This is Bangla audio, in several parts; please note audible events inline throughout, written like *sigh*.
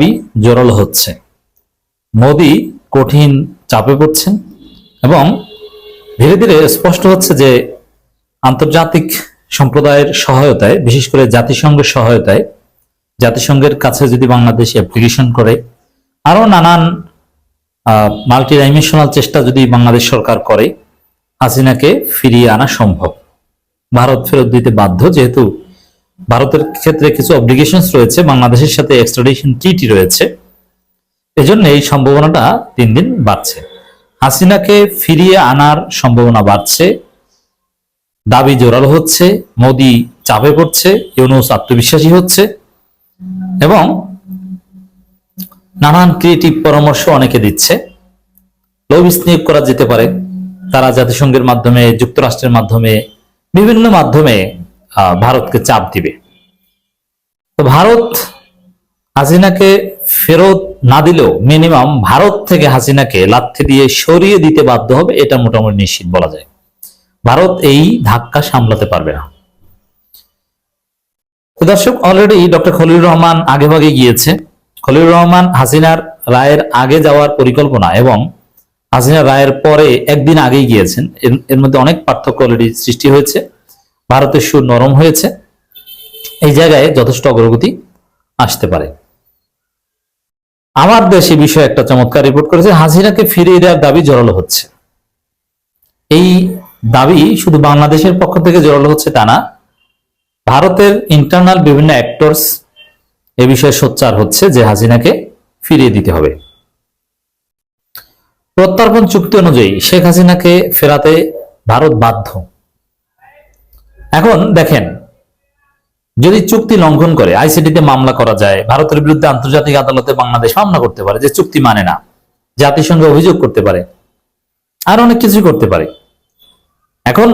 দাবি জোরালো হচ্ছে। মোদি কঠিন চাপে পড়ছেন এবং ধীরে ধীরে স্পষ্ট হচ্ছে যে আন্তর্জাতিক সম্প্রদায়ের সহায়তায়, বিশেষ করে জাতিসংঘের সহায়তায়, জাতিসংঘের কাছে যদি বাংলাদেশ অ্যাপ্লিকেশন করে আরও নানান মাল্টি ডাইমেনশনাল চেষ্টা যদি বাংলাদেশ সরকার করে, হাসিনাকে ফিরিয়ে আনা সম্ভব। ভারত ফেরত দিতে বাধ্য, যেহেতু ভারতের ক্ষেত্রে কিছু অব্লিগেশনস রয়েছে, বাংলাদেশের সাথে এক্সট্রাডিশন ট্রিটি রয়েছে। এজন্য এই সম্ভাবনাটা দিন দিন বাড়ছে। হাসিনাকে ফিরিয়ে আনার সম্ভাবনা বাড়ছে, দাবি জোরালো হচ্ছে, মোদি চাপে পড়ছে, ইউনুস আত্মবিশ্বাসী হচ্ছে, এবং নানান ক্রিয়েটিভ পরামর্শ অনেকে দিচ্ছে। লবিস নিয়োগ করা যেতে পারে। তারা জাতিসংঘের মাধ্যমে, যুক্তরাষ্ট্রের মাধ্যমে, বিভিন্ন মাধ্যমে ভারতকে চাপ দিবে। তো ভারত হাসিনাকে ফেরত না দিলেও মিনিমাম ভারত থেকে হাসিনাকে লাথি দিয়ে সরিয়ে দিতে বাধ্য হবে, এটা মোটামুটি নিশ্চিত বলা যায়। ভারত এই ধাক্কা সামলাতে পারবে না। দর্শক অলরেডি ডক্টর খলিলুর রহমান আগে ভাগে গিয়েছে। খলিলুর রহমান হাসিনার রায়ের আগে যাওয়ার পরিকল্পনা এবং হাসিনা রায়ের পরে একদিন আগেই গিয়েছেন। এর মধ্যে অনেক পার্থক্য অলরেডি সৃষ্টি হয়েছে। ভারতের সুর নরম হয়েছে, এই জায়গায় যথেষ্ট অগ্রগতি আসতে পারে। আমার দেশে বিষয়ে একটা চমৎকার রিপোর্ট করেছে, হাসিনাকে ফিরিয়ে দেওয়ার দাবি জোরালো হচ্ছে। এই দাবি শুধু বাংলাদেশের পক্ষ থেকে জোরালো হচ্ছে তা না, ভারতের ইন্টারনাল বিভিন্ন অ্যাক্টরস এ বিষয়ে সোচ্চার হচ্ছে যে হাসিনাকে ফিরিয়ে দিতে হবে। প্রত্যর্পণ চুক্তি অনুযায়ী শেখ হাসিনাকে ফেরাতে ভারত বাধ্য। এখন দেখেন, যদি চুক্তি লঙ্ঘন করে আইসিটিতে মামলা করা যায়, ভারতের বিরুদ্ধে আন্তর্জাতিক আদালতে বাংলাদেশ মামলা করতে পারে, যে চুক্তি মানে না, জাতিসংঘে অভিযোগ করতে পারে, আর অনেক কিছু করতে পারে। এখন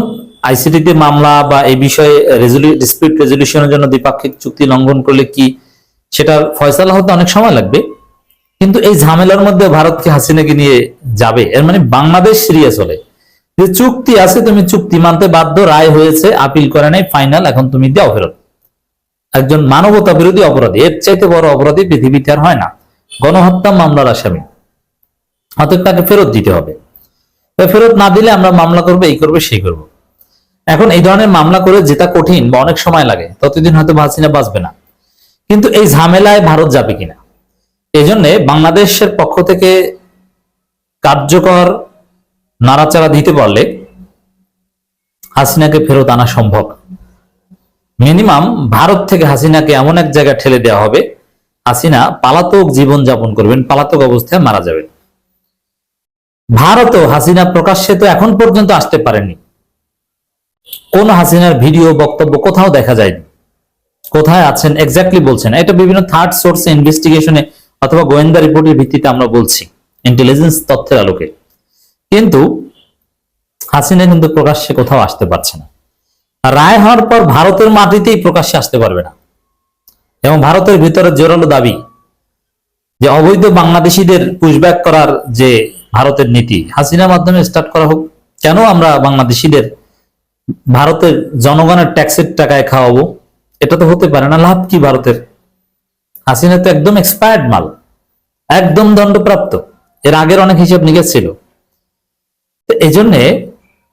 আইসিটিতে মামলা বা এই বিষয়ে ডিসপিউট রেজলিউশনের জন্য দ্বিপাক্ষিক চুক্তি লঙ্ঘন করলে কি সেটার ফয়সালা হতে অনেক সময় লাগবে? কিন্তু এই ঝামেলার মধ্যে ভারতকে হাসিনাকে নিয়ে যাবে? এর মানে বাংলাদেশ সিরিয়াস হলে যে চুক্তি আছে, তুমি চুক্তি মানতে বাধ্য, রায় হয়েছে, আপিল করে নাই ফাইনাল এখন তুমি দাও ফেরত। একজন মানবতা বিরোধী অপরাধী, এর চাইতে বড় অপরাধী পৃথিবীতে আর হয় না। গণহত্যা মামলার আসামি। অতএব তাকে ফেরত দিতে হবে। ফেরত না দিলে আমরা মামলা করব, এই করব, সেই করব। এখন এই ধরনের মামলা করে জেতা কঠিন বা অনেক সময় লাগে, ততদিন হয়তো হাসিনা বাঁচবে না। কিন্তু এই ঝামেলায় ভারত যাবে কিনা? এই জন্যে বাংলাদেশের পক্ষ থেকে কার্যকর নাড়াচাড়া দিতে পারলে হাসিনাকে ফেরত আনা সম্ভব। মিনিমাম ভারত থেকে হাসিনাকে এমন এক জায়গায় ঠেলে দেওয়া হবে, হাসিনা পালাতক জীবন যাপন করবেন, পালাতক অবস্থায় মারা যাবেন। ভারতও হাসিনা প্রকাশ্যে তো এখন পর্যন্ত আসতে পারেনি। কোন হাসিনার ভিডিও, বক্তব্য কোথাও দেখা যায়নি। কোথায় আছেন এক্স্যাক্টলি বলছেন এটা বিভিন্ন থার্ড সোর্স ইনভেস্টিগেশনে অথবা গোয়েন্দা রিপোর্টের ভিত্তিতে আমরা বলছি। ইন্টেলিজেন্স তথ্যের আলোকে। কিন্তু হাসিনা কিন্তু প্রকাশ্যে কোথাও আসতে পারছে না। রায় হওয়ার পর ভারতের মাটিতেই প্রকাশ্যে আসতে পারবে না। এবং ভারতের ভিতরে জোরালো দাবি যে অবৈধ বাংলাদেশিদের পুশব্যাক করার যে ভারতের নীতি, হাসিনার মাধ্যমে স্টার্ট করা হোক। কেন আমরা বাংলাদেশিদের, ভারতের জনগণের ট্যাক্সের টাকায় খাওয়াবো? এটা তো হতে পারে না, লাভ কি ভারতের? হাসিনা তো একদম এক্সপায়ার্ড মাল, একদম দণ্ডপ্রাপ্ত। এর আগের অনেক হিসাব নিকেশ ছিল। এই জন্যে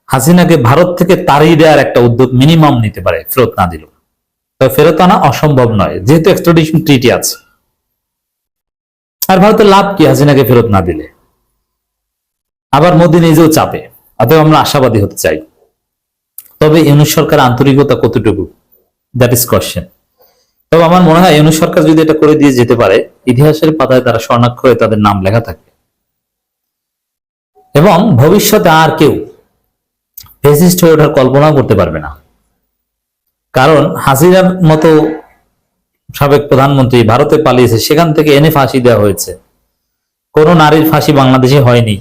হাসিনাকে ভারত থেকে তাড়িয়ে দেওয়ার একটা উদ্যোগ মিনিমাম নিতে পারে, ফেরত না দিল তবে ফেরত আনা অসম্ভব নয়, যেহেতু এক্সট্রাডিশন ট্রিটি আছে। আর ভারতের লাভ কি হাসিনাকে ফেরত না দিলে? আবার মোদী নিজেও চাপে, অতএব আমরা আশাবাদী হতে চাই। তবে ইউনুস সরকার আন্তরিকতা কতটুকু? দ্যাট ইজ কোয়েশ্চেন তবে আমার মনে হয় ইউনুস সরকার যদি এটা করে দিয়ে যেতে পারে, ইতিহাসের পাতায় তারা স্বর্ণাক্ষরে তাদের নাম লেখা থাকবে। এবং ভবিষ্যতে আর কেউ ফেসিস্ট হয়ে ওঠার কল্পনাও করতে পারবে না। কারণ হাসিনার মতো সাবেক প্রধানমন্ত্রী ভারতে পালিয়েছে, সেখান থেকে এনে ফাঁসি দেওয়া হয়েছে। কোন নারীর ফাঁসি বাংলাদেশে হয়নি।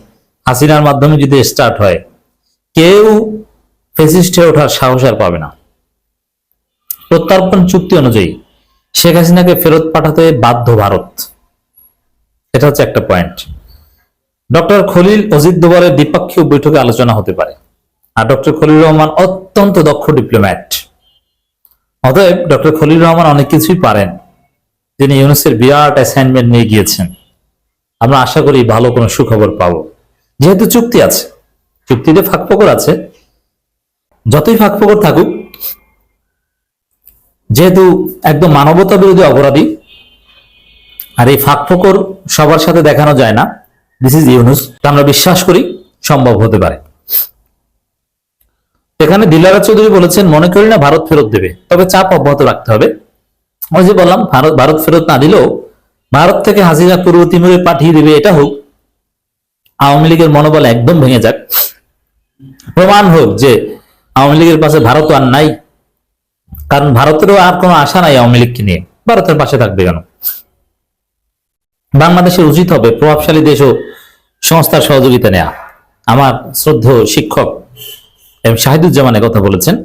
হাসিনার মাধ্যমে যদি স্টার্ট হয়, কেউ ফেসিস্ট হয়ে ওঠার সাহস আর পাবে না। প্রত্যর্পণ চুক্তি অনুযায়ী শেখ হাসিনাকে ফেরত পাঠাতে বাধ্য ভারত। এটা হচ্ছে একটা পয়েন্ট ডক্টর খলিল অজিত দোবারের দ্বিপাক্ষিক বৈঠকে আলোচনা হতে পারে। আর ডক্টর খলিল রহমান অত্যন্ত দক্ষ ডিপ্লোম্যাট। অতএব ডক্টর খলিল রহমান অনেক কিছুই পারেন। তিনি ইউনুসের বিরাট অ্যাসাইনমেন্ট নিয়ে গিয়েছেন। আমরা আশা করি ভালো কোনো সুখবর পাবো। যেহেতু চুক্তি আছে। চুক্তিতে ফাঁকফোকর আছে। যতই ফাঁকফোকর থাকুক, যেহেতু একদম মানবতা বিরোধী অপরাধী, আর এই ফাঁকফোকর সবার সাথে দেখানো যায় না। দিস ইজ ইউনুস আমরা বিশ্বাস করি সম্ভব হতে পারে। এখানে দিলারা চৌধুরী বলেছেন, মনে করি না ভারত ফেরত দেবে, তবে চাপ অব্যাহত রাখতে হবে। ওই যে বললাম, ভারত ভারত ফেরত না দিলেও ভারত থেকে হাজিরা পূর্ব তিমুরে পাঠিয়ে দেবে, এটা হোক। আওয়ামী লীগের মনোবল একদম ভেঙে যাক। প্রমাণ হোক যে আওয়ামী লীগের পাশে ভারত আর নাই, কারণ ভারতেরও আর কোনো আশা নাই আওয়ামী লীগকে নিয়ে। ভারতের পাশে থাকবে কেন? বাংলাদেশের উচিত হবে প্রভাবশালী দেশ ও সংস্থার সহযোগিতা নেওয়া আমার শ্রদ্ধেয় শিক্ষক এবং শাহিদুজ্জামানের কথা বলেছেন।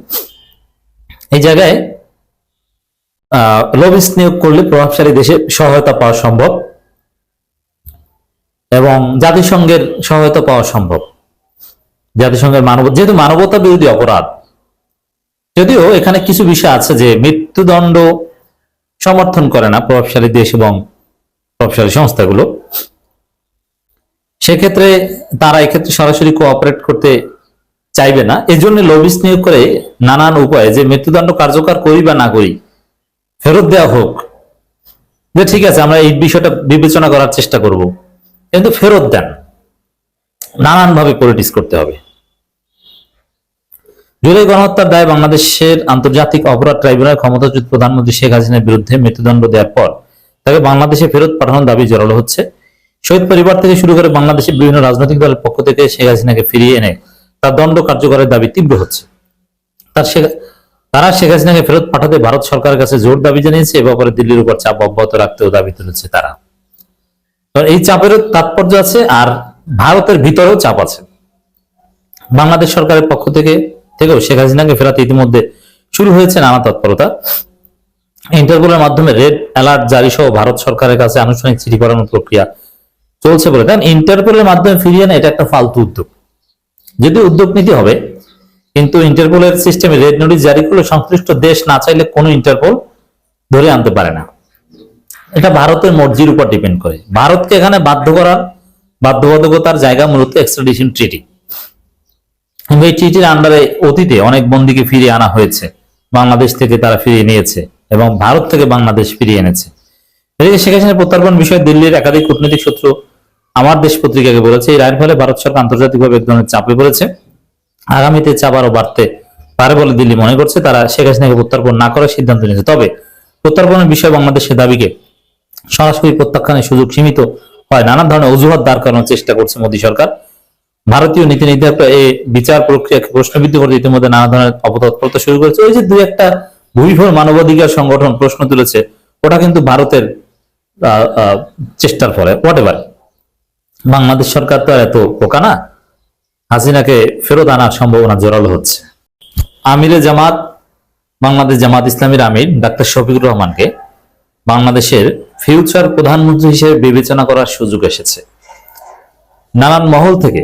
এই জায়গায়, আহ, লবিস নিয়োগ করলে প্রভাবশালী দেশে সহায়তা পাওয়া সম্ভব এবং জাতিসংঘের সহায়তা পাওয়া সম্ভব। জাতিসংঘের মানব, যেহেতু মানবতা বিরোধী অপরাধ, যদিও এখানে কিছু বিষয় আছে যে মৃত্যুদণ্ড সমর্থন করে না প্রভাবশালী দেশ এবং প্রভাবশালী সংস্থাগুলো। সেক্ষেত্রে তারা এক্ষেত্রে সরাসরি কোঅপারেট করতে চাইবে না। এই জন্য লবিস নিয়োগ করে নানান উপায়ে যে মৃত্যুদণ্ড কার্যকর করি বা না করি, ফেরত দেওয়া হোক। যে ঠিক আছে, আমরা এই বিষয়টা বিবেচনা করার চেষ্টা করব। কিন্তু ফেরত দেন। নানান ভাবে পলিটিক্স করতে হবে। জুলাই গণহত্যার দায় বাংলাদেশের আন্তর্জাতিক অপরাধ ট্রাইব্যুনাল ক্ষমতাচ্যুত প্রধানমন্ত্রী শেখ হাসিনার বিরুদ্ধে মৃত্যুদণ্ড দেওয়ার পর তাকে বাংলাদেশে ফেরত পাঠানোর দাবি জোরালো হচ্ছে। শহীদ পরিবার থেকে শুরু করে বাংলাদেশের বিভিন্ন রাজনৈতিক দলের পক্ষ থেকে শেখ হাসিনাকে ফিরিয়ে এনে তার দণ্ড কার্যকরের দাবি তীব্র হচ্ছে। তার তারা শেখ হাসিনাকে ফেরত পাঠাতে ভারত সরকারের কাছে জোর দাবি জানিয়েছে, এ ব্যাপারে দিল্লির উপর চাপ অব্যাহত রাখতেও দাবি তুলেছে তারা। এই চাপেরও তাৎপর্য আছে আর ভারতের ভিতরেও চাপ আছে। বাংলাদেশ সরকারের পক্ষ থেকে, থেকেও শেখ হাসিনাকে ফেরাতে ইতিমধ্যে শুরু হয়েছে নানা তৎপরতা। ইন্টারপোলের মাধ্যমে রেড অ্যালার্ট জারি সহ ভারত সরকারের কাছে আনুষ্ঠানিক চিঠি পাঠানোর প্রক্রিয়া চলছে বলে। কারণ ইন্টারপোলের মাধ্যমে ফিরিয়ে না এটা একটা ফালতু উদ্যোগ। যদি উদ্যোগ নিতে হবে, কিন্তু ইন্টারপোলের সিস্টেমে রেড নোটিশ জারি করলে সংশ্লিষ্ট দেশ না চাইলে কোনো ইন্টারপোল ধরে আনতে পারে না। এটা ভারতের মর্জির উপর ডিপেন্ড করে। ভারতকে এখানে বাধ্য করার বাধ্যবাধকতার জায়গা মূলত এক্সট্রাডিশন ট্রিটি। এই ট্রিটির আন্ডারে অতীতে অনেক বন্দীকে ফিরিয়ে আনা হয়েছে। বাংলাদেশ থেকে তারা ফিরিয়ে নিয়েছে। এবং ভারত থেকে বাংলাদেশ ফিরিয়ে এনেছে। এদিকে শেখ হাসিনার প্রত্যার্পণ বিষয়ে দিল্লির একাধিক কূটনৈতিক সূত্র আমার দেশ পত্রিকাকে বলেছে এই রায়ের ফলে ভারত সরকার আন্তর্জাতিকভাবে এক ধরনের চাপে পড়েছে। আগামীতে চাপ আরও বাড়তে পারে বলে দিল্লি মনে করছে, তারা শেখ হাসিনাকে প্রত্যার্পণ না করার সিদ্ধান্ত নিয়েছে। তবে প্রত্যার্পণের বিষয়ে বাংলাদেশের দাবিকে সরাসরি প্রত্যাখ্যানের সুযোগ সীমিত হয় নানা ধরনের অজুহাত দাঁড় করানোর চেষ্টা করছে মোদী সরকার। ভারতীয় নীতি নির্ধারকরা এই বিচার প্রক্রিয়াকে প্রশ্নবিদ্ধ করতে ইতিমধ্যে নানা ধরনের অপতৎপরতা শুরু করেছে। ওই যে দুই একটা ভূমিফল মানবাধিকার সংগঠন প্রশ্ন তুলেছে, ওটা কিন্তু ভারতের চেষ্টার ফলে হোয়াট এভার বাংলাদেশ সরকার তো এত বোকা না। হাসিনাকে ফেরত আনার সম্ভাবনা জোরালো হচ্ছে। আমিরে জামাত, বাংলাদেশ জামাত ইসলামীর আমির ডাক্তার শফিকুর রহমানকে বাংলাদেশের ফিউচার প্রধানমন্ত্রী হিসেবে বিবেচনা করার সুযোগ এসেছে। নানান মহল থেকে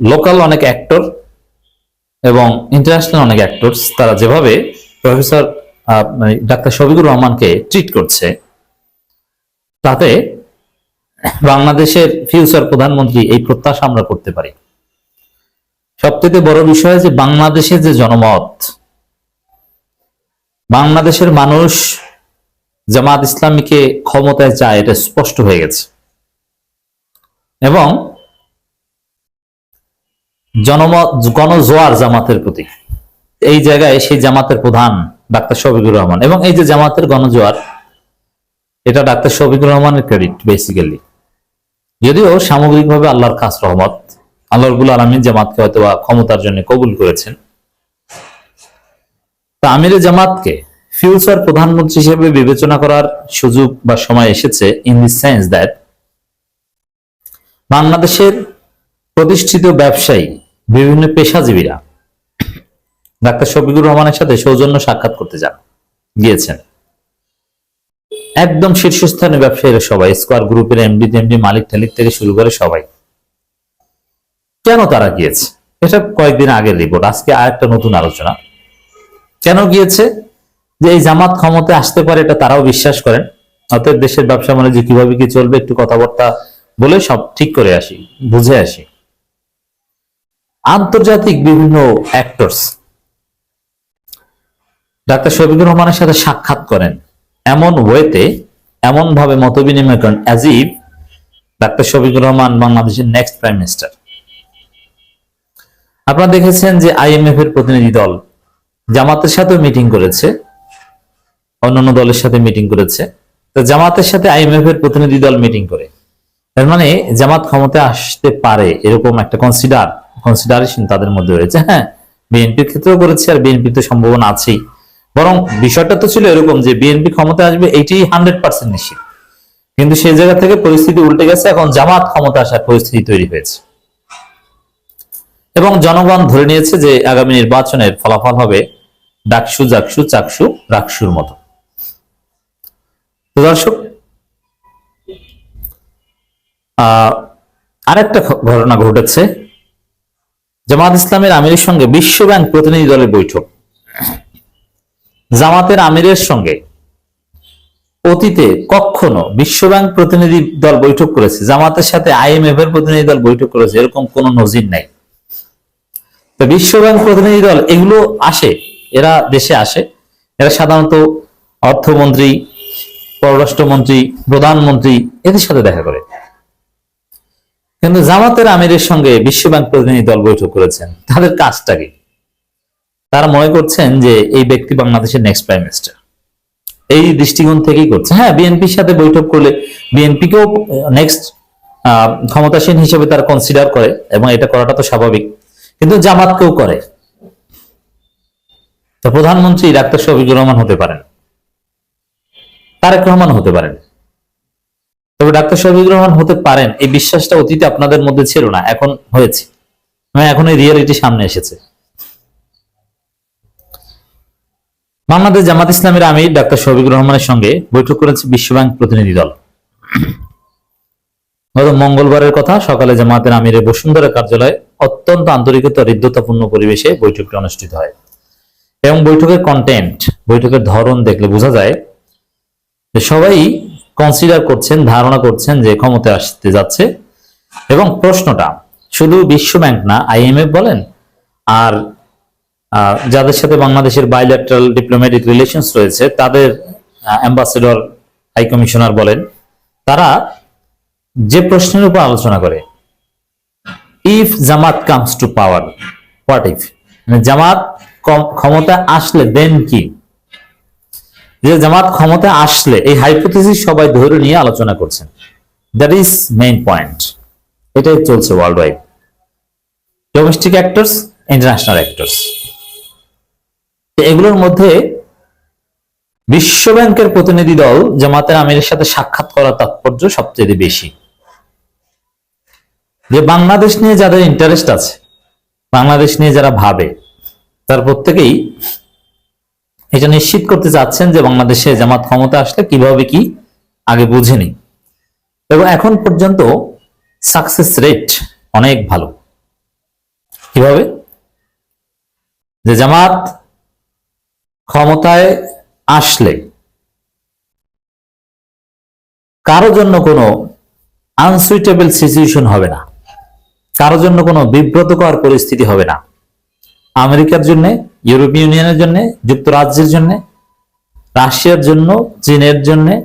লোকাল অনেক অ্যাক্টর এবং ইন্টারন্যাশনাল অনেক অ্যাক্টরস তারা যেভাবে প্রফেসর মানে ডাক্তার শফিকুর রহমানকে ট্রিট করছে, তাতে বাংলাদেশের ফিউচার প্রধানমন্ত্রী এই প্রত্যাশা আমরা করতে পারি। সবথেকে বড় বিষয় যে বাংলাদেশের যে জনমত, বাংলাদেশের মানুষ জামাত ইসলামীকে ক্ষমতায় চায় এটা স্পষ্ট হয়ে গেছে। এবং জনমত গণজোয়ার জামাতের প্রতি। এই জায়গায় সেই জামাতের প্রধান ডাক্তার শফিকুর রহমান। এবং এই যে জামাতের গণজোয়ার, এটা ডাক্তার শফিকুর রহমানের ক্রেডিট বেসিক্যালি যদিও সামগ্রিকভাবে আল্লাহর খাস রহমত, আল্লাহ রবুল আলমিন জামাতকে হয়তো ক্ষমতার জন্য কবুল করেছেন। তা আমিরে জামাতকে ফিউচার প্রধানমন্ত্রী হিসেবে বিবেচনা করার সুযোগ বা সময় এসেছে ইন দি সেন্স দ্যাট বাংলাদেশের প্রতিষ্ঠিত ব্যবসায়ী বিভিন্ন পেশাজীবীরা ডাক্তার শফিকুর রহমানের সাথে সৌজন্য সাক্ষাৎ করতে যান, গিয়েছেন। একদম শীর্ষস্থানীয় ব্যবসায়ীরা সবাই স্কোয়ার গ্রুপের এমডি এমডি মালিক টালিক থেকে শুরু করে সবাই। কেন তারা গিয়েছে? এটা কয়েকদিন আগের রিপোর্ট আজকে আরেকটা নতুন আলোচনা। কেন গিয়েছে? যে এই জামাত ক্ষমতায় আসতে পারে এটা তারাও বিশ্বাস করেন। অতএব দেশের ব্যবসা বাণিজ্য কীভাবে কি চলবে একটু কথাবার্তা বলে সব ঠিক করে আসি, বুঝে আসি। আন্তর্জাতিক বিভিন্ন অ্যাক্টরস ডাক্তার শফিকুর রহমানের সাথে সাক্ষাৎ করেন। এমন ওয়েতে এমন ভাবে মত বিনিময় করেন as if doctor Shafiqur Rahman বাংলাদেশের নেক্সট প্রাইম মিনিস্টার আপনারা দেখেছেন যে আইএমএফ এর প্রতিনিধি দল জামাতের সাথেও মিটিং করেছে, অন্যান্য দলের সাথে মিটিং করেছে। তো জামাতের সাথে আইএমএফ এর প্রতিনিধি দল মিটিং করে। তার মানে জামাত ক্ষমতায় আসতে পারে এরকম একটা কনসিডার কনসিডারেশন তাদের মধ্যে রয়েছে। হ্যাঁ বিএনপির ক্ষেত্রেও করেছে আর বিএনপির তো সম্ভাবনা আছেই। বরং বিষয়টা তো ছিল এরকম যে বিএনপি ক্ষমতায় আসবে এইটি হান্ড্রেড পার্সেন্ট নিশ্চিত। কিন্তু সেই জায়গা থেকে পরিস্থিতি উল্টে গেছে, এখন জামাত ক্ষমতা আসার পরিস্থিতি তৈরি হয়েছে। এবং জনগণ ধরে নিয়েছে যে আগামী নির্বাচনের ফলাফল হবে ডাকসু, জাকসু, চাকসু, রাকসুর মতো। দর্শক আরেকটা ঘটনা ঘটেছে। জামাত ইসলামের আমিরের সঙ্গে বিশ্ব ব্যাংক প্রতিনিধি দলের বৈঠক। জামাতের আমিরের সঙ্গে অতীতে কখনো বিশ্ব ব্যাংক প্রতিনিধি দল বৈঠক করেছে, জামাতের সাথে আইএমএফ এর প্রতিনিধি দল বৈঠক করেছে, এরকম কোন নজির নাই। তো বিশ্ব ব্যাংক প্রতিনিধি দল, এগুলো আসে, এরা দেশে আসে। এরা সাধারণত অর্থমন্ত্রী, পররাষ্ট্রমন্ত্রী, প্রধানমন্ত্রী, এদের সাথে দেখা করে। কিন্তু জামাতের আমিরের সঙ্গে বিশ্ব ব্যাংক প্রতিনিধি দল বৈঠক করেছেন। তাদের কাজটা কি? তারা মনে করছেন যে এই ব্যক্তি বাংলাদেশের নেক্সট প্রাইম মিনিস্টার এই দৃষ্টিকোণ থেকেই করছে। হ্যাঁ বিএনপির সাথে বৈঠক করলে বিএনপিকেও নেক্সট ক্ষমতাসীন হিসেবে তারা কনসিডার করে এবং এটা করাটা তো স্বাভাবিক। কিন্তু জামাতকেও করে। তো প্রধানমন্ত্রী ডাক্তার শফিকুর রহমান হতে পারেন। তারেক রহমান হতে পারেন। তবে ডাক্তার শফিকুর রহমান হতে পারেন, এই বিশ্বাসটা অতীতে আপনাদের মধ্যে ছিল না, এখন হয়েছে। মানে এখন এই রিয়েলিটি সামনে এসেছে। বাংলাদেশ জামাত ইসলামের আমির ডাক্তার শফিকুর রহমানের সঙ্গে বৈঠক করেছে বিশ্বব্যাংক প্রতিনিধি দল। গত মঙ্গলবারের কথা সকালে জামাতের আমিরের বসুন্ধরা কার্যালয়ে অত্যন্ত আন্তরিকতা, হৃদ্যতাপূর্ণ পরিবেশে বৈঠকটি অনুষ্ঠিত হয়। এবং বৈঠকের কন্টেন্ট বৈঠকের ধরন দেখলে বোঝা যায় সবাই কনসিডার করছেন, ধারণা করছেন যে ক্ষমতায় আসতে যাচ্ছে। এবং প্রশ্নটা, শুধু বিশ্ব ব্যাংক না আইএমএফ বলেন, আর যাদের সাথে বাংলাদেশের বাইল্যাটারাল ডিপ্লোম্যাটিক রিলেশনস রয়েছে, তাদের অ্যাম্বাসেডর হাই কমিশনার বলেন, তারা যে প্রশ্নের উপর আলোচনা করে if Jamaat comes to power what if Jamaat কম- ক্ষমতা আসলে দেন কি? যে জামাত ক্ষমতা আসলে এই হাইপোথিসিস সবাই ধরে নিয়ে আলোচনা করছেন। দ্যাট ইজ মেইন পয়েন্ট এটাই চলছে world wide domestic actors international actors এগুলোর মধ্যে বিশ্ব ব্যাংকের প্রতিনিধি দল জামাতের আমিরের সাথে সাক্ষাৎ করার তাৎপর্য সবচেয়ে বেশি। যে বাংলাদেশ নিয়ে যাদের ইন্টারেস্ট আছে, বাংলাদেশ নিয়ে যারা ভাবে, তার প্রত্যেকেই এটা নিশ্চিত করতে চাচ্ছেন যে বাংলাদেশে জামাত ক্ষমতা আসলে কীভাবে কি আগে বুঝেনি এবং এখন পর্যন্ত সাকসেস রেট অনেক ভালো। কীভাবে? যে জামাত ক্ষমতায় আসলে কারও জন্য কোনো আনসুইটেবল সিচুয়েশন হবে না। কারও জন্য কোনো বিব্রতকর পরিস্থিতি হবে না। আমেরিকার জন্য ইউরোপীয় ইউনিয়নের জন্য, যুক্তরাজ্যের জন্য, রাশিয়ার জন্য, চীনের জন্য,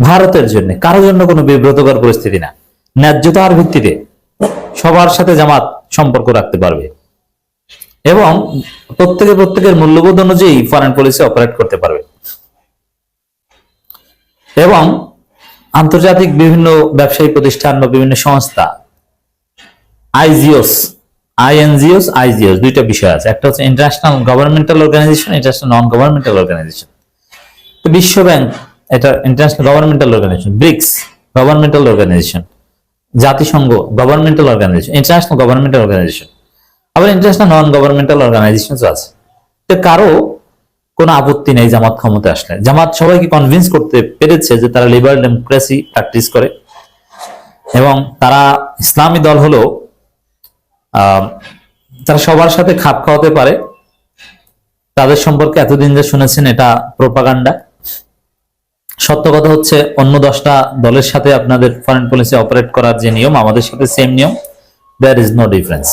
ভারতের জন্য। কারও জন্য কোনো বিব্রতকর পরিস্থিতি না। ন্যায্যতার ভিত্তিতে সবার সাথে জামাত সম্পর্ক রাখতে পারবে। এবং প্রত্যেকে প্রত্যেকের মূল্যবোধ অনুযায়ী ফরেন পলিসি অপারেট করতে পারবে। এবং আন্তর্জাতিক বিভিন্ন ব্যবসায়ী প্রতিষ্ঠান বা বিভিন্ন সংস্থা, আইজিওস আইএনজিওস আইজিওস দুইটা বিষয় আছে। একটা হচ্ছে international governmental organisation international non governmental organisation তো বিশ্ব ব্যাংক এটা international governmental organisation BRICS governmental organisation জাতিসংঘ governmental organisation international governmental organisation আবার ইন্টারন্যাশনাল নন গভর্নমেন্টাল অর্গানাইজেশন আছে। তো কারও কোনো আপত্তি নেই জামাত ক্ষমতা আসলে। জামাত সবাইকে কনভিন্স করতে পেরেছে যে তারা লিবারাল ডেমোক্রেসি প্র্যাকটিস করে। এবং তারা ইসলামী দল হলো আহ, তারা সবার সাথে খাপ খাওয়াতে পারে। তাদের সম্পর্কে এতদিন যে শুনেছেন, এটা প্রোপাগান্ডা সত্য কথা হচ্ছে, অন্য দশটা দলের সাথে আপনাদের ফরেন পলিসি অপারেট করার যে নিয়ম, আমাদের সাথে সেম নিয়ম। দেয়ার ইজ নো ডিফারেন্স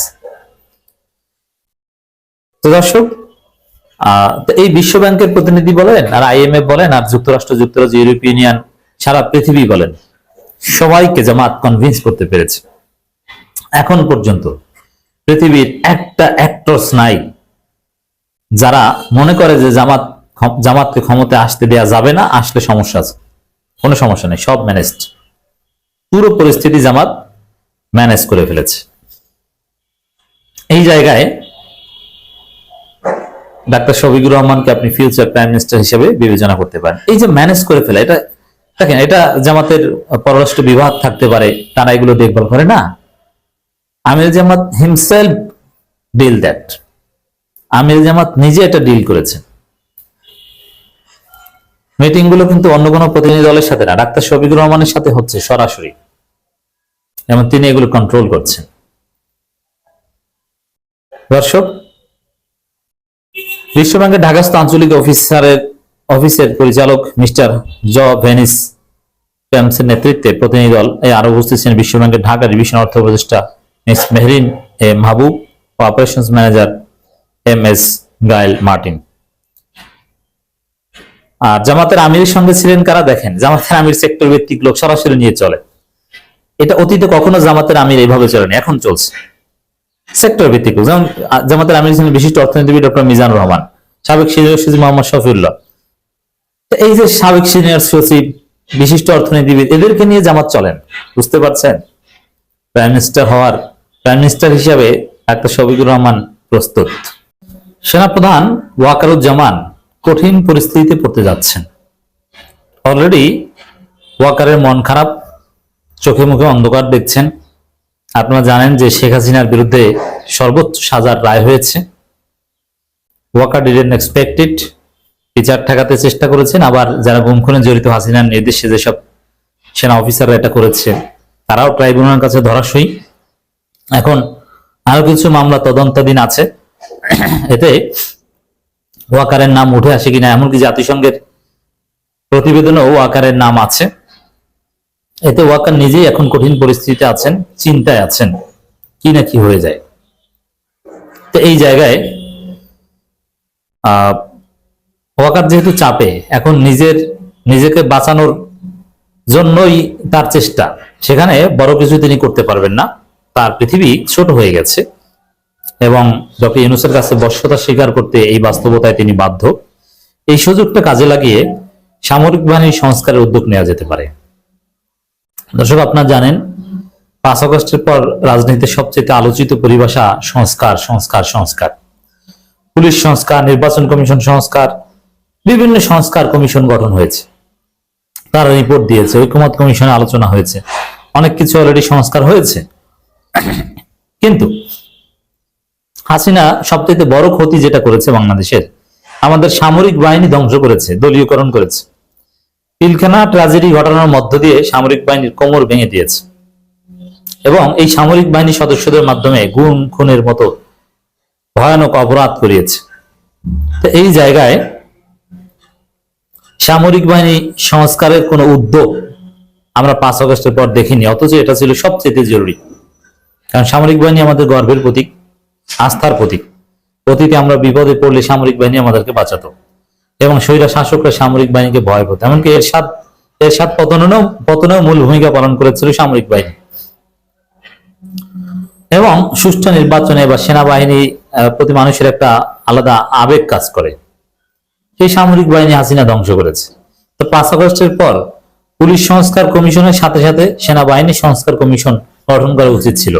তো দর্শক এই বিশ্ব ব্যাংকের প্রতিনিধি বলেন, আর আইএমএফ বলেন, আর যুক্তরাষ্ট্র, যুক্তরাজ্য, ইউরোপীয় ইউনিয়ন, সারা পৃথিবী বলেন, সবাইকে জামাত কনভিন্স করতে পেরেছে। এখন পর্যন্ত পৃথিবীর একটা অ্যাক্টরস নাই। যারা মনে করে যে জামাত জামাতকে ক্ষমতায় আসতে দেয়া যাবে না, আসলে সমস্যা আছে। কোনো সমস্যা নেই, সব ম্যানেজড পুরো পরিস্থিতি জামাত ম্যানেজ করে ফেলেছে। এই জায়গায় ডাক্তার শফিকুর রহমানকে আপনি ফিউচার প্রাইম মিনিস্টার হিসেবে বিবেচনা করতে পারেন। এই যে ম্যানেজ করে ফেলা, এটা দেখেন, এটা জামাতের পররাষ্ট্র বিভাগ থাকতে পারে, তারা এগুলো দেখভাল করে না। আমির জামাত হিমসেলফ ডিল দ্যাট আমির জামাত নিজে এটা ডিল করেছে। মিটিংগুলো কিন্তু অন্য কোনো প্রতিনিধি দলের সাথে না, ডাক্তার শফিকুর রহমানের সাথে হচ্ছে সরাসরি। এবং তিনি এগুলো কন্ট্রোল করছেন। দর্শক, বিশ্বব্যাংকের ঢাকাস্থ আঞ্চলিক অফিসারের অফিসের পরিচালক মিস্টার জ ভেনিস প্যামসের নেতৃত্বে প্রতিনিধি দল, এই আরও উপস্থিত ছিলেন বিশ্বব্যাংকের ঢাকা ডিভিশন অর্থ উপদেষ্টা miss Mehrin A Mahbub O operations manager M S Gael Martin আর জামাতের আমিরের সঙ্গে ছিলেন কারা? দেখেন, জামাতের আমির সেক্টর ভিত্তিক লোক সরাসরি নিয়ে চলে। এটা অতীতে কখনো জামাতের আমির এইভাবে চলেনি, এখন চলছে। সেক্টর ভিত্তিক। যেমন জামাতের আমির ছিলেন বিশিষ্ট অর্থনীতিবিদ ডক্টর মিজান রহমান, সাবেক সিনিয়র সচিব মোহাম্মদ শফিউল্লাহ। এই যে সাবেক সিনিয়র সচিব, বিশিষ্ট অর্থনীতিবিদ, এদেরকে নিয়ে জামাত চলেন, বুঝতে পারছেন? প্রাইম মিনিস্টার হওয়ার প্রাইম মিনিস্টার হিসাবে ডাক্তার শফিকুর রহমান প্রস্তুত। সেনাপ্রধান ওয়াকারুজ্জামান কঠিন পরিস্থিতিতে পড়তে যাচ্ছেন। অলরেডি ওয়াকারের মন খারাপ, চোখে মুখে অন্ধকার দেখছেন। আপনারা জানেন যে শেখ হাসিনার বিরুদ্ধে সর্বোচ্চ সাজার রায় হয়েছে। ওয়াকার ডিডেন্ট এক্সপেক্টেড বিচার ঠেকাতে চেষ্টা করেছেন, আবার যারা গুম খুনে জড়িত হাসিনার নির্দেশে যেসব সেনা অফিসাররা এটা করেছে, তারাও ট্রাইব্যুনালের কাছে ধরাশয়ী। এখন আরও কিছু মামলা তদন্তাধীন আছে। এতে ওয়াকারের নাম উঠে আসে কিনা, এমনকি জাতিসংঘের প্রতিবেদনেও ওয়াকারের নাম আছে। এতে ওয়াকার নিজেই এখন কঠিন পরিস্থিতিতে আছেন, চিন্তায় আছেন, কি না কি হয়ে যায়। তো এই জায়গায়, আহ, ওয়াকার যেহেতু চাপে, এখন নিজের, নিজেকে বাঁচানোর জন্যই তার চেষ্টা। সেখানে বড় কিছু তিনি করতে পারবেন না। তার পৃথিবী ছোট হয়ে গেছে এবং ডক্টর ইউনুসের কাছে বশ্যতা স্বীকার করতে এই বাস্তবতায় তিনি বাধ্য। এই সুযোগটা কাজে লাগিয়ে সামরিক বাহিনীর সংস্কারের উদ্যোগ নেওয়া যেতে পারে। দর্শক, আপনারা জানেন, পাঁচ আগস্টের পর রাজনীতিতে সবচেয়ে আলোচিত পরিভাষা সংস্কার সংস্কার সংস্কার। পুলিশ সংস্কার, নির্বাচন কমিশন সংস্কার, বিভিন্ন সংস্কার কমিশন গঠন হয়েছে। তারা রিপোর্ট দিয়েছে, ঐক্যমত কমিশনে আলোচনা হয়েছে। অনেক কিছু অলরেডি সংস্কার হয়েছে। কিন্তু হাসিনা সবচেয়ে বড় ক্ষতি যেটা করেছে বাংলাদেশের, আমাদের সামরিক বাহিনী ধ্বংস করেছে, দলীয়করণ করেছে। পিলখানা ট্রাজেডি ঘটনার মধ্য দিয়ে সামরিক বাহিনীর কোমর ভেঙে দিয়েছে। এবং এই সামরিক বাহিনীর সদস্যদের মাধ্যমে গুম, খুনের মতো ভয়ানক অপরাধ করিয়েছে। তো এই জায়গায় সামরিক বাহিনী সংস্কারের কোনো উদ্যোগ আমরা পাঁচ আগস্টের পর দেখিনি, অথচ এটা ছিল সবচেয়ে জরুরি। কারণ সামরিক বাহিনী আমাদের গর্বের প্রতীক, আস্থার প্রতীক। অতীতে আমরা বিপদে পড়লে সামরিক বাহিনী আমাদেরকে বাঁচাতো এবং স্বৈরা শাসকরা সামরিক বাহিনীকে ভয় করতো এমনকি এর সাত এর সাত পতনেও পতনেও মূল ভূমিকা পালন করেছিল সামরিক বাহিনী। এবং সুষ্ঠু নির্বাচনে বা সেনাবাহিনী প্রতি মানুষের একটা আলাদা আবেগ কাজ করে। সেই সামরিক বাহিনী হাসিনা ধ্বংস করেছে। তো পাঁচ আগস্টের পর পুলিশ সংস্কার কমিশনের সাথে সাথে সেনাবাহিনী সংস্কার কমিশন গঠন করা উচিত ছিল।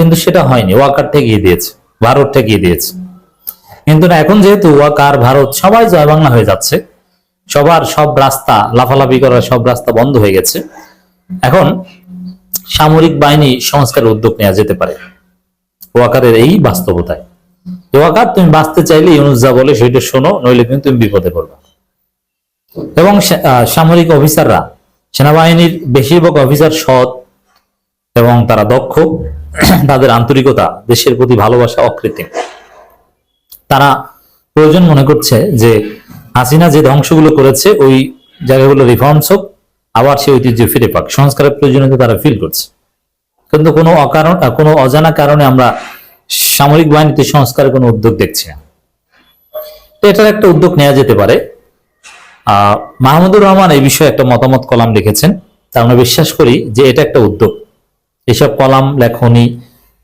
কিন্তু সেটা হয়নি। ওয়াকার ঠেকিয়ে দিয়েছে, ভারত ঠেকিয়ে দিয়েছে। কিন্তু না, এখন যেহেতু ওয়াকার, ভারত সবাই জয় বাংলা হয়ে যাচ্ছে, সবার সব রাস্তা, লাফালাফি করার সব রাস্তা বন্ধ হয়ে গেছে, এখন সামরিক বাহিনী সংস্কারের উদ্যোগ নেওয়া যেতে পারে। ওয়াকারের এই বাস্তবতায়। ওয়াকার, তুমি বাঁচতে চাইলে ইউনুস যা বলে সেটা শোনো, নইলে কিন্তু তুমি বিপদে পড়বে। এবং সামরিক অফিসাররা, সেনাবাহিনীর বেশিরভাগ অফিসার সৎ এবং তারা দক্ষ। *clears throat* তাদের আন্তরিকতা, দেশের প্রতি ভালোবাসা অকৃত্রিম। তারা প্রয়োজন মনে করছে যে হাসিনা যে ধ্বংসগুলো করেছে, ওই জায়গাগুলো রিফর্মস হোক, আবার সেই ঐতিহ্য ফিরে পাক। সংস্কারের প্রয়োজনীয়তা তারা ফিল করছে। কিন্তু কোনো অকারণ কোনো অজানা কারণে আমরা সামরিক বাহিনীতে সংস্কারের কোনো উদ্যোগ দেখছি না। তো এটার একটা উদ্যোগ নেওয়া যেতে পারে। মাহমুদুর রহমান এই বিষয়ে একটা মতামত, কলাম লিখেছেন। তা আমরা বিশ্বাস করি যে এটা একটা উদ্যোগ। এসব কলাম, লেখনি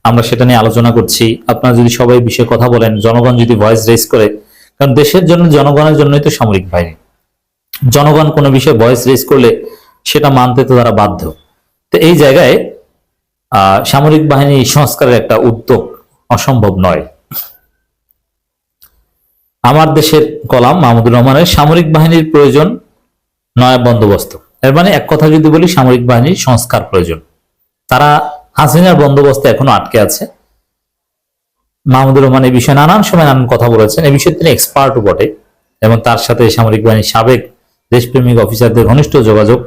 আমরা সেটা নিয়ে আলোচনা করছি। আপনারা যদি সবাই বিষয়ে কথা বলেন, জনগণ যদি ভয়েস রেজ করে, কারণ দেশের জন্য, জনগণের জন্যই তো সামরিক বাহিনী। জনগণ কোনো বিষয়ে ভয়েস রেজ করলে সেটা মানতে তো তারা বাধ্য। তো এই জায়গায় সামরিক বাহিনী সংস্কারের একটা উদ্যোগ অসম্ভব নয়। আমার দেশের কলাম মাহমুদুর রহমানের সামরিক বাহিনীর প্রয়োজন নয়া বন্দোবস্ত। এর মানে এক কথা যদি বলি, সামরিক বাহিনীর সংস্কার প্রয়োজন। তারা হাসিনার বন্দোবস্তে এখনও আটকে আছে। মাহমুদুর রহমান এই বিষয়ে নানান সময় নানান কথা বলেছেন। এই বিষয়ে তিনি এক্সপার্টও বটে এবং তার সাথে সামরিক বাহিনীর সাবেক দেশপ্রেমিক অফিসারদের ঘনিষ্ঠ যোগাযোগ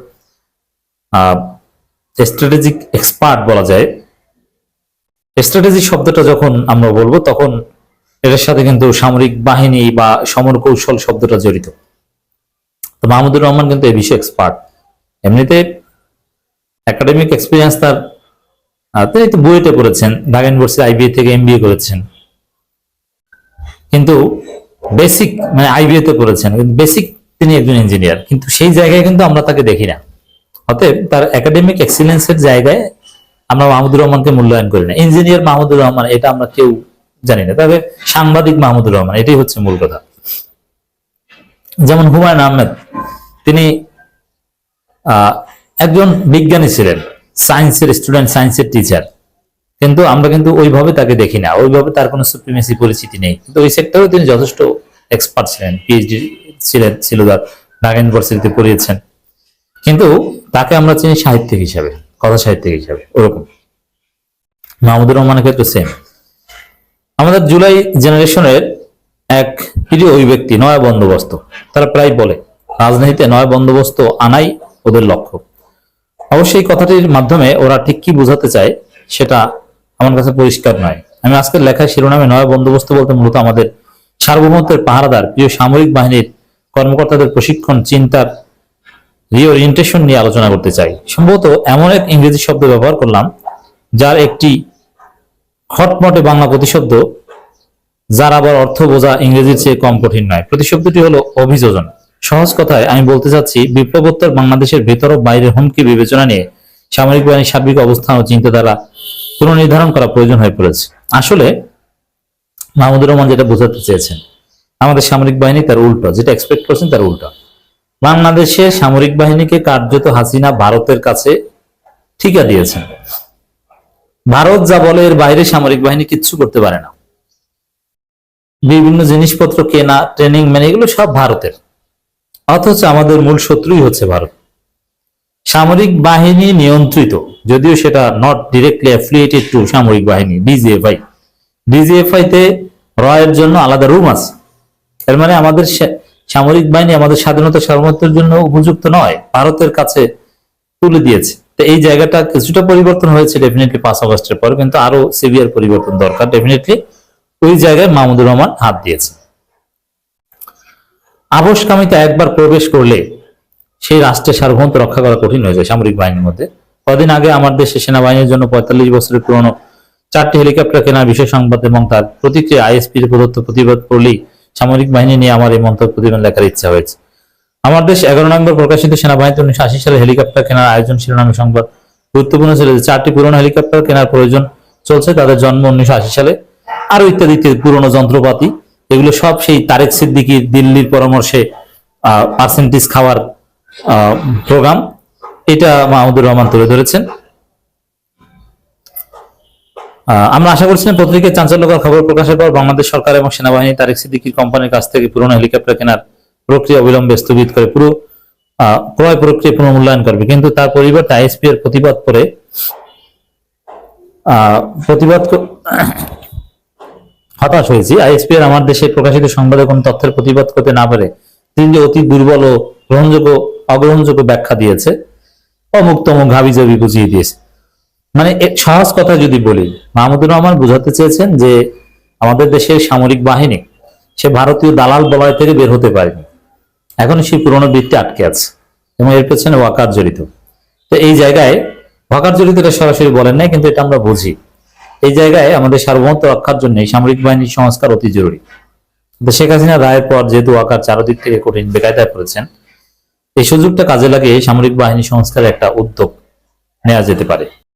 স্ট্র্যাটেজিক এক্সপার্ট বলা যায়। স্ট্র্যাটেজি শব্দটা যখন আমরা বলব তখন এটার সাথে কিন্তু সামরিক বাহিনী বা সমর কৌশল শব্দটা জড়িত। তো মাহমুদুর রহমান কিন্তু এ বিষয়ে এক্সপার্ট এমনিতে একাডেমিক এক্সপিরিয়েন্স তার তিনি তো বুয়েটে করেছেন ঢাকা ইউনিভার্সিটি আইবিএ থেকে এমবিএ করেছেন। কিন্তু বেসিক মানে আইবিএ তে করেছেন কিন্তু বেসিক তিনি একজন ইঞ্জিনিয়ার কিন্তু সেই জায়গায় কিন্তু আমরা তাকে দেখি না। অতএব তার একাডেমিক এক্সিলেন্সের জায়গায় আমরা মাহমুদুর রহমানকে মূল্যায়ন করি না। ইঞ্জিনিয়ার মাহমুদুর রহমান, এটা আমরা কেউ জানি না। তবে সাংবাদিক মাহমুদুর রহমান, এটাই হচ্ছে মূল কথা। যেমন হুমায়ুন আহমেদ, তিনি একজন বিজ্ঞানী ছিলেন সায়েন্সের স্টুডেন্ট সায়েন্সের টিচার কিন্তু আমরা কিন্তু ওইভাবে তাকে দেখি না, ওইভাবে তার কোনো সুপ্রিমেসি পরিচিতি নেই। কিন্তু ওই সেক্টরেও তিনি যথেষ্ট এক্সপার্ট ছিলেন পিএইচডি ছিলেন, ছিল তার ঢাকা ইউনিভার্সিটিতে পড়িয়েছেন। কিন্তু তাকে আমরা চিনি সাহিত্যিক হিসাবে, কথা সাহিত্যিক হিসাবে, ওরকম। মাহমুদুর রহমানের ক্ষেত্রে সেম আমাদের জুলাই জেনারেশনের এক প্রিয় ওই ব্যক্তি নয় বন্দোবস্ত, তারা প্রায় বলে, রাজনীতিতে নয় বন্দোবস্ত আনাই ওদের লক্ষ্য। অবশ্যই কথাটির মাধ্যমে ওরা ঠিক কি বোঝাতে চায় সেটা আমার কাছে পরিষ্কার নয়। আমি আজকের লেখায় শিরোনামে নয় বন্দোবস্ত বলতে মূলত আমাদের সার্বভৌমত্বের পাহারাদার, প্রিয় সামরিক বাহিনীর কর্মকর্তাদের প্রশিক্ষণ, চিন্তার রিওরিয়েন্টেশন নিয়ে আলোচনা করতে চাই। সম্ভবত এমন এক ইংরেজি শব্দ ব্যবহার করলাম, যার একটি খটমটে বাংলা প্রতিশব্দ, যার আবার অর্থ বোঝা ইংরেজির চেয়ে কম কঠিন নয়। প্রতিশব্দটি হলো অভিযোজন। সহজ কথায় আমি বলতে চাচ্ছি, বিপ্লবোত্তর বাংলাদেশের ভেতর ও বাইরের হুমকি বিবেচনা নিয়ে সামরিক বাহিনীর সার্বিক অবস্থান ও চিন্তাধারা পুনর্নির্ধারণ করা প্রয়োজন হয়ে পড়েছে। আসলে মাহমুদুর রহমান যেটা বোঝাতে চেয়েছেন, আমাদের সামরিক বাহিনী তার উল্টো, যেটা এক্সপেক্ট করছেন তার উল্টো। বাংলাদেশের সামরিক বাহিনীকে কার্যত হাসিনা ভারতের কাছে ঠিকা দিয়েছেন। ভারত যা বলে, এর বাইরে সামরিক বাহিনী কিচ্ছু করতে পারে না। বিভিন্ন জিনিসপত্র কেনা, ট্রেনিং মানে এগুলো সব ভারতের। অথচ আমাদের মূল শত্রুই হচ্ছে ভারত। সামরিক বাহিনী নিয়ন্ত্রিত, যদিও সেটা নট ডিরেক্টলি অ্যাফিলিয়েটেড টু সামরিক বাহিনী ডিজিএফআই ডিজিএফআই তে রয়ের জন্য আলাদা রুম আছে। এর মানে আমাদের সামরিক বাহিনী আমাদের স্বাধীনতা সার্বভৌমত্বের জন্য উপযুক্ত নয়, ভারতের কাছে তুলে দিয়েছে। তো এই জায়গাটা কিছুটা পরিবর্তন হয়েছে ডেফিনেটলি পাঁচ আগস্টের পর, কিন্তু আরও সিভিয়ার পরিবর্তন দরকার ডেফিনেটলি ওই জায়গায় মাহমুদুর রহমান হাত দিয়েছে আবসকামিতে একবার প্রবেশ করলে সেই রাষ্ট্রের সার্বভৌমত্ব রক্ষা করা কঠিন হয়ে যায় সামরিক বাহিনীর মধ্যে। কদিন আগে আমার দেশের সেনাবাহিনীর জন্য পঁয়তাল্লিশ বছরের পুরনো চারটি হেলিকপ্টার কেনার বিষয় সংবাদ এবং তার প্রতিক্রিয়া আইএসপির প্রদত্ত প্রতিবাদ করলেই সামরিক বাহিনী নিয়ে আমার এই মন্তব্য প্রতিবেদন লেখার ইচ্ছা হয়েছে। আমার দেশ এগারো নম্বর প্রকাশিত সেনাবাহিনীতে উনিশশো আশি সালে হেলিকপ্টার কেনার আয়োজন শিরোনামী সংবাদ। গুরুত্বপূর্ণ ছিল যে চারটি পুরনো হেলিকপ্টার কেনার প্রয়োজন চলছে, তাদের জন্ম উনিশশো আশি সালে। আরও ইত্যাদি পুরনো যন্ত্রপাতি এগুলো সব সেই তারেক সিদ্দিকির দিল্লির পরামর্শে পার্সেন্টেজ খাওয়ার প্রোগ্রাম এটা মাহমুদুর রহমান তুলে ধরেছেন। আমরা আশা করছিলাম পত্রিকায় চাঞ্চল্যকর খবর প্রকাশের পর বাংলাদেশ সরকার এবং সেনাবাহিনী তারেক সিদ্দিকির কোম্পানির কাছ থেকে পুরনো হেলিকপ্টার কেনার প্রক্রিয়া অবিলম্বে স্থগিত করে পুরো ক্রয় প্রক্রিয়া পুনর্মূল্যায়ন করবে। কিন্তু তার পরিবর্তে আইএসপি এর প্রতিবাদ করে প্রতিবাদ হতাশ হয়েছি। আইএসপি এর আমার দেশে প্রকাশিত সংবাদে কোন তথ্যের প্রতিবাদ করতে না পারে তিনি যে অতি দুর্বল ও গ্রহণযোগ্য, অগ্রহণযোগ্য ব্যাখ্যা দিয়েছে। অমুক ঘাবি জবি বুঝিয়ে দিয়েছে। মানে সহজ কথা যদি বলি, মাহমুদুর রহমান বোঝাতে চেয়েছেন যে আমাদের দেশের সামরিক বাহিনী, সে ভারতীয় দালাল বলয় থেকে বের হতে পারেনি। এখন সেই পুরনো বৃত্তি আটকে আছে এবং এর পেছনে ওয়াকার জড়িত। তো এই জায়গায় ওয়াকার জড়িত এটা সরাসরি বলেন নাই, কিন্তু এটা আমরা বুঝি। এই জায়গায় আমাদের সার্বভৌমত্ব রক্ষার জন্য সামরিক বাহিনীর সংস্কার অতি জরুরি। শেখ হাসিনা রায়ের পর যেহেতু ওয়াকার চারদিক থেকে কঠিন বেকায়দায় পড়েছেন, এই সুযোগটা কাজে লাগিয়ে সামরিক বাহিনী সংস্কারের একটা উদ্যোগ নেওয়া যেতে পারে।